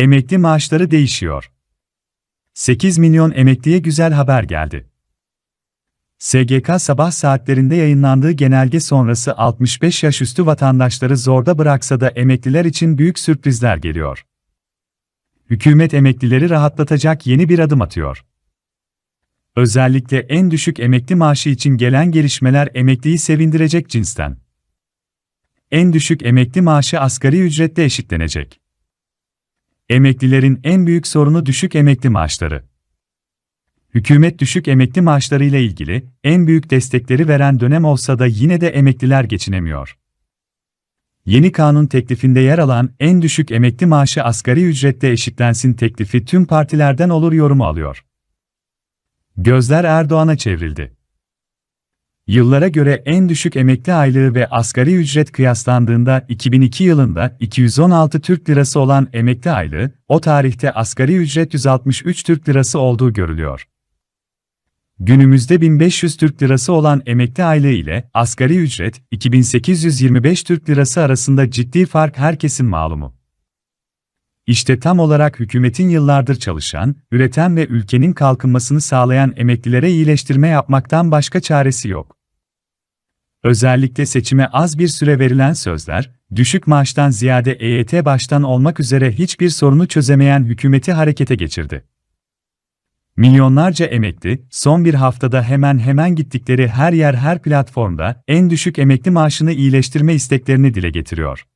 Emekli maaşları değişiyor. 8 milyon emekliye güzel haber geldi. SGK sabah saatlerinde yayınlandığı genelge sonrası 65 yaş üstü vatandaşları zorda bıraksa da emekliler için büyük sürprizler geliyor. Hükümet emeklileri rahatlatacak yeni bir adım atıyor. Özellikle en düşük emekli maaşı için gelen gelişmeler emekliyi sevindirecek cinsten. En düşük emekli maaşı asgari ücretle eşitlenecek. Emeklilerin en büyük sorunu düşük emekli maaşları. Hükümet düşük emekli maaşlarıyla ilgili en büyük destekleri veren dönem olsa da yine de emekliler geçinemiyor. Yeni kanun teklifinde yer alan en düşük emekli maaşı asgari ücretle eşitlensin teklifi tüm partilerden olur yorumu alıyor. Gözler Erdoğan'a çevrildi. Yıllara göre en düşük emekli aylığı ve asgari ücret kıyaslandığında 2002 yılında 216 Türk Lirası olan emekli aylığı, o tarihte asgari ücret 163 Türk Lirası olduğu görülüyor. Günümüzde 1500 Türk Lirası olan emekli aylığı ile asgari ücret 2825 Türk Lirası arasında ciddi fark herkesin malumu. İşte tam olarak hükümetin yıllardır çalışan, üreten ve ülkenin kalkınmasını sağlayan emeklilere iyileştirme yapmaktan başka çaresi yok. Özellikle seçime az bir süre verilen sözler, düşük maaştan ziyade EYT baştan olmak üzere hiçbir sorunu çözemeyen hükümeti harekete geçirdi. Milyonlarca emekli, son bir haftada hemen hemen gittikleri her yer her platformda en düşük emekli maaşını iyileştirme isteklerini dile getiriyor.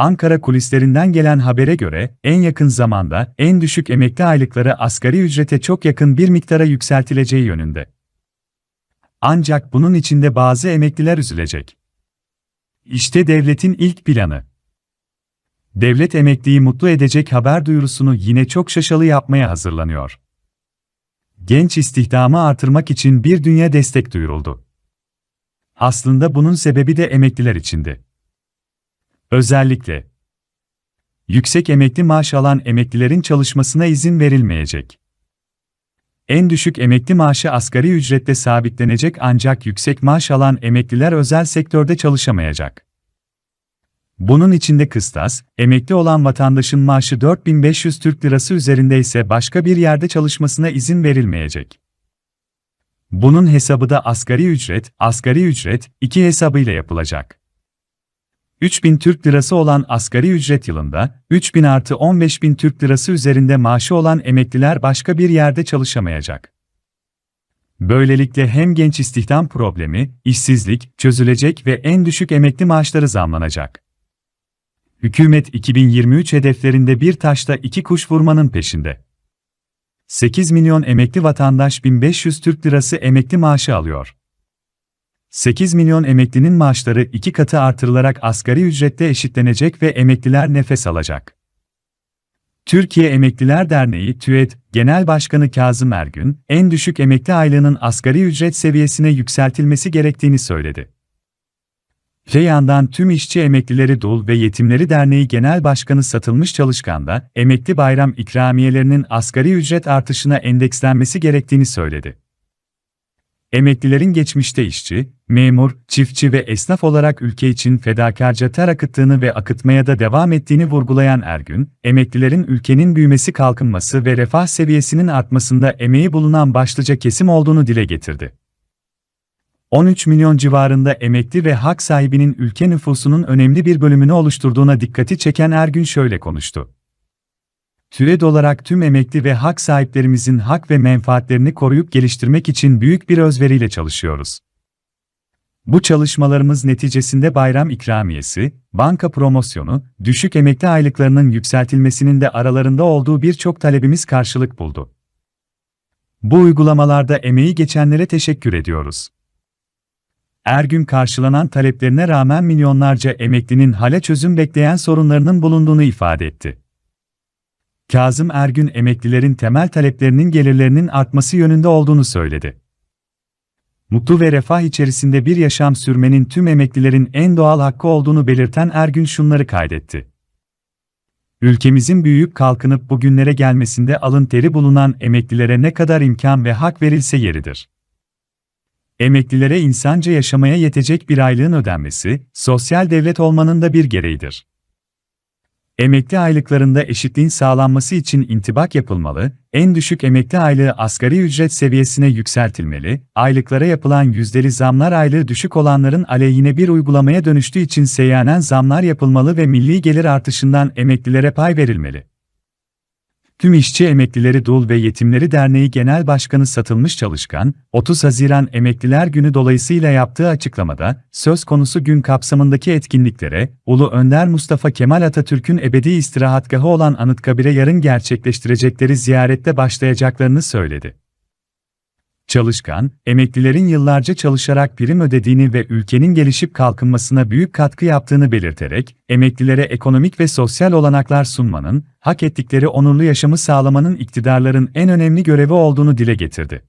Ankara kulislerinden gelen habere göre, en yakın zamanda en düşük emekli aylıkları asgari ücrete çok yakın bir miktara yükseltileceği yönünde. Ancak bunun içinde bazı emekliler üzülecek. İşte devletin ilk planı. Devlet emekliyi mutlu edecek haber duyurusunu yine çok şaşalı yapmaya hazırlanıyor. Genç istihdamı artırmak için bir dünya destek duyuruldu. Aslında bunun sebebi de emekliler içindi. Özellikle yüksek emekli maaş alan emeklilerin çalışmasına izin verilmeyecek. En düşük emekli maaşı asgari ücretle sabitlenecek ancak yüksek maaş alan emekliler özel sektörde çalışamayacak. Bunun içinde kıstas, emekli olan vatandaşın maaşı 4500 Türk Lirası üzerinde ise başka bir yerde çalışmasına izin verilmeyecek. Bunun hesabı da asgari ücret, asgari ücret, iki hesabıyla yapılacak. 3000 Türk Lirası olan asgari ücret yılında, 3000 artı 15000 Türk Lirası üzerinde maaşı olan emekliler başka bir yerde çalışamayacak. Böylelikle hem genç istihdam problemi, işsizlik çözülecek ve en düşük emekli maaşları zamlanacak. Hükümet 2023 hedeflerinde bir taşta iki kuş vurmanın peşinde. 8 milyon emekli vatandaş 1500 Türk Lirası emekli maaşı alıyor. 8 milyon emeklinin maaşları iki katı artırılarak asgari ücrette eşitlenecek ve emekliler nefes alacak. Türkiye Emekliler Derneği TÜED Genel Başkanı Kazım Ergün, en düşük emekli aylığının asgari ücret seviyesine yükseltilmesi gerektiğini söyledi. Öte yandan tüm işçi emeklileri Dul ve Yetimleri Derneği Genel Başkanı Satılmış Çalışkan da, emekli bayram ikramiyelerinin asgari ücret artışına endekslenmesi gerektiğini söyledi. Emeklilerin geçmişte işçi, memur, çiftçi ve esnaf olarak ülke için fedakarca ter akıttığını ve akıtmaya da devam ettiğini vurgulayan Ergün, emeklilerin ülkenin büyümesi kalkınması ve refah seviyesinin artmasında emeği bulunan başlıca kesim olduğunu dile getirdi. 13 milyon civarında emekli ve hak sahibinin ülke nüfusunun önemli bir bölümünü oluşturduğuna dikkati çeken Ergün şöyle konuştu. TÜED olarak tüm emekli ve hak sahiplerimizin hak ve menfaatlerini koruyup geliştirmek için büyük bir özveriyle çalışıyoruz. Bu çalışmalarımız neticesinde bayram ikramiyesi, banka promosyonu, düşük emekli aylıklarının yükseltilmesinin de aralarında olduğu birçok talebimiz karşılık buldu. Bu uygulamalarda emeği geçenlere teşekkür ediyoruz. Ergün karşılanan taleplerine rağmen milyonlarca emeklinin hala çözüm bekleyen sorunlarının bulunduğunu ifade etti. Kazım Ergün emeklilerin temel taleplerinin gelirlerinin artması yönünde olduğunu söyledi. Mutlu ve refah içerisinde bir yaşam sürmenin tüm emeklilerin en doğal hakkı olduğunu belirten Ergün şunları kaydetti. Ülkemizin büyüyüp kalkınıp bugünlere gelmesinde alın teri bulunan emeklilere ne kadar imkan ve hak verilse yeridir. Emeklilere insanca yaşamaya yetecek bir aylığın ödenmesi, sosyal devlet olmanın da bir gereğidir. Emekli aylıklarında eşitliğin sağlanması için intibak yapılmalı, en düşük emekli aylığı asgari ücret seviyesine yükseltilmeli, aylıklara yapılan yüzdeli zamlar aylığı düşük olanların aleyhine bir uygulamaya dönüştüğü için seyyanen zamlar yapılmalı ve milli gelir artışından emeklilere pay verilmeli. Tüm İşçi Emeklileri Dul ve Yetimleri Derneği Genel Başkanı Satılmış Çalışkan, 30 Haziran Emekliler Günü dolayısıyla yaptığı açıklamada, söz konusu gün kapsamındaki etkinliklere, Ulu Önder Mustafa Kemal Atatürk'ün ebedi istirahatgahı olan Anıtkabir'e yarın gerçekleştirecekleri ziyarette başlayacaklarını söyledi. Çalışkan, emeklilerin yıllarca çalışarak prim ödediğini ve ülkenin gelişip kalkınmasına büyük katkı yaptığını belirterek, emeklilere ekonomik ve sosyal olanaklar sunmanın, hak ettikleri onurlu yaşamı sağlamanın iktidarların en önemli görevi olduğunu dile getirdi.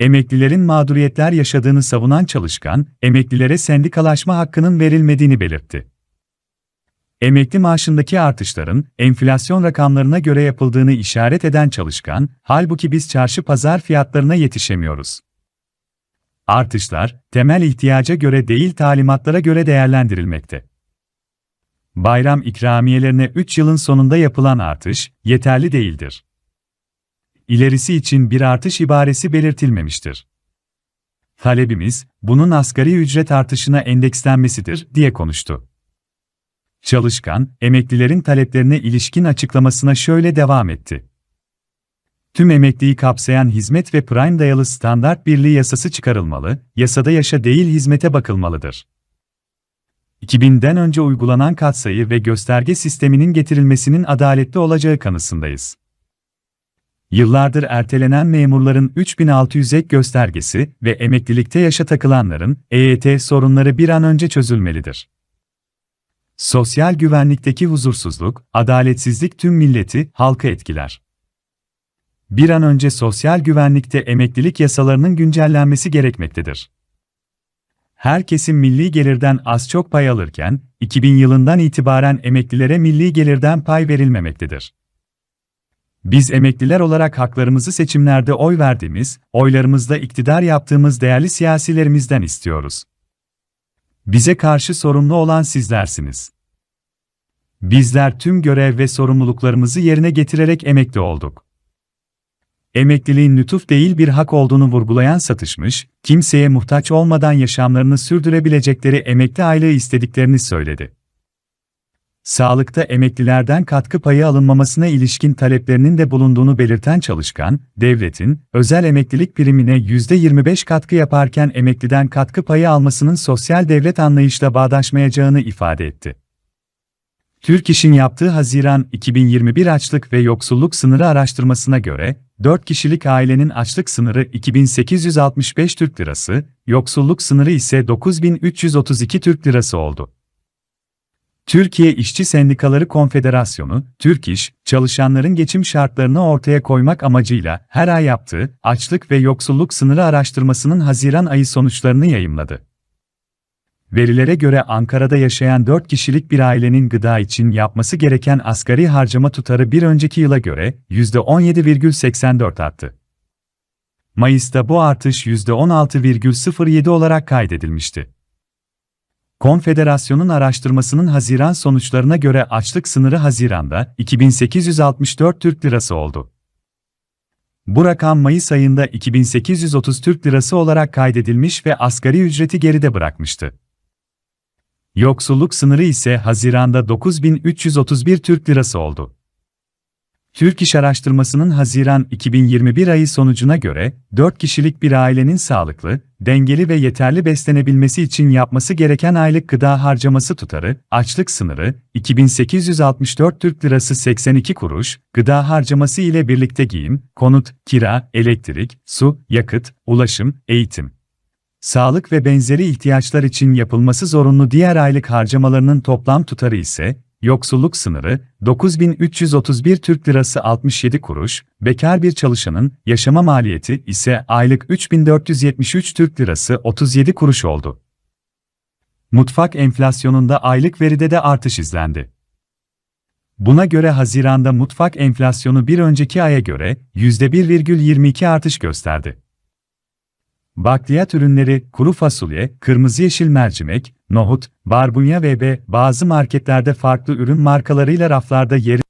Emeklilerin mağduriyetler yaşadığını savunan Çalışkan, emeklilere sendikalaşma hakkının verilmediğini belirtti. Emekli maaşındaki artışların enflasyon rakamlarına göre yapıldığını işaret eden çalışkan, halbuki biz çarşı pazar fiyatlarına yetişemiyoruz. Artışlar, temel ihtiyaca göre değil talimatlara göre değerlendirilmekte. Bayram ikramiyelerine 3 yılın sonunda yapılan artış, yeterli değildir. İlerisi için bir artış ibaresi belirtilmemiştir. Talebimiz, bunun asgari ücret artışına endekslenmesidir, diye konuştu. Çalışkan, emeklilerin taleplerine ilişkin açıklamasına şöyle devam etti. Tüm emekliyi kapsayan hizmet ve prime dayalı standart birliği yasası çıkarılmalı, yasada yaşa değil hizmete bakılmalıdır. 2000'den önce uygulanan katsayı ve gösterge sisteminin getirilmesinin adaletli olacağı kanısındayız. Yıllardır ertelenen memurların 3600 ek göstergesi ve emeklilikte yaşa takılanların EYT sorunları bir an önce çözülmelidir. Sosyal güvenlikteki huzursuzluk, adaletsizlik tüm milleti, halkı etkiler. Bir an önce sosyal güvenlikte emeklilik yasalarının güncellenmesi gerekmektedir. Her kesim milli gelirden az çok pay alırken, 2000 yılından itibaren emeklilere milli gelirden pay verilmemektedir. Biz emekliler olarak haklarımızı seçimlerde oy verdiğimiz, oylarımızda iktidar yaptığımız değerli siyasilerimizden istiyoruz. Bize karşı sorumlu olan sizlersiniz. Bizler tüm görev ve sorumluluklarımızı yerine getirerek emekli olduk. Emekliliğin lütuf değil bir hak olduğunu vurgulayan satışmış, kimseye muhtaç olmadan yaşamlarını sürdürebilecekleri emekli aylığı istediklerini söyledi. Sağlıkta emeklilerden katkı payı alınmamasına ilişkin taleplerinin de bulunduğunu belirten çalışkan, devletin, özel emeklilik primine %25 katkı yaparken emekliden katkı payı almasının sosyal devlet anlayışla bağdaşmayacağını ifade etti. Türk İş'in yaptığı Haziran 2021 açlık ve yoksulluk sınırı araştırmasına göre, 4 kişilik ailenin açlık sınırı 2865 Türk Lirası, yoksulluk sınırı ise 9332 Türk Lirası oldu. Türkiye İşçi Sendikaları Konfederasyonu, Türk İş, çalışanların geçim şartlarını ortaya koymak amacıyla her ay yaptığı açlık ve yoksulluk sınırı araştırmasının Haziran ayı sonuçlarını yayımladı. Verilere göre Ankara'da yaşayan 4 kişilik bir ailenin gıda için yapması gereken asgari harcama tutarı bir önceki yıla göre %17,84 arttı. Mayıs'ta bu artış %16,07 olarak kaydedilmişti. Konfederasyonun araştırmasının Haziran sonuçlarına göre açlık sınırı Haziran'da 2864 Türk Lirası oldu. Bu rakam Mayıs ayında 2830 Türk Lirası olarak kaydedilmiş ve asgari ücreti geride bırakmıştı. Yoksulluk sınırı ise Haziran'da 9331 Türk Lirası oldu. Türk İş Araştırması'nın Haziran 2021 ayı sonucuna göre, 4 kişilik bir ailenin sağlıklı, dengeli ve yeterli beslenebilmesi için yapması gereken aylık gıda harcaması tutarı, açlık sınırı, 2864 Türk Lirası 82 kuruş, gıda harcaması ile birlikte giyim, konut, kira, elektrik, su, yakıt, ulaşım, eğitim, Sağlık ve benzeri ihtiyaçlar için yapılması zorunlu diğer aylık harcamalarının toplam tutarı ise, yoksulluk sınırı, 9331 Türk Lirası 67 kuruş, bekar bir çalışanın yaşama maliyeti ise aylık 3473 Türk Lirası 37 kuruş oldu. Mutfak enflasyonunda aylık veride de artış izlendi. Buna göre Haziran'da mutfak enflasyonu bir önceki aya göre %1,22 artış gösterdi. Bakliyat ürünleri, kuru fasulye, kırmızı yeşil mercimek, nohut, barbunya ve bazı marketlerde farklı ürün markalarıyla raflarda yer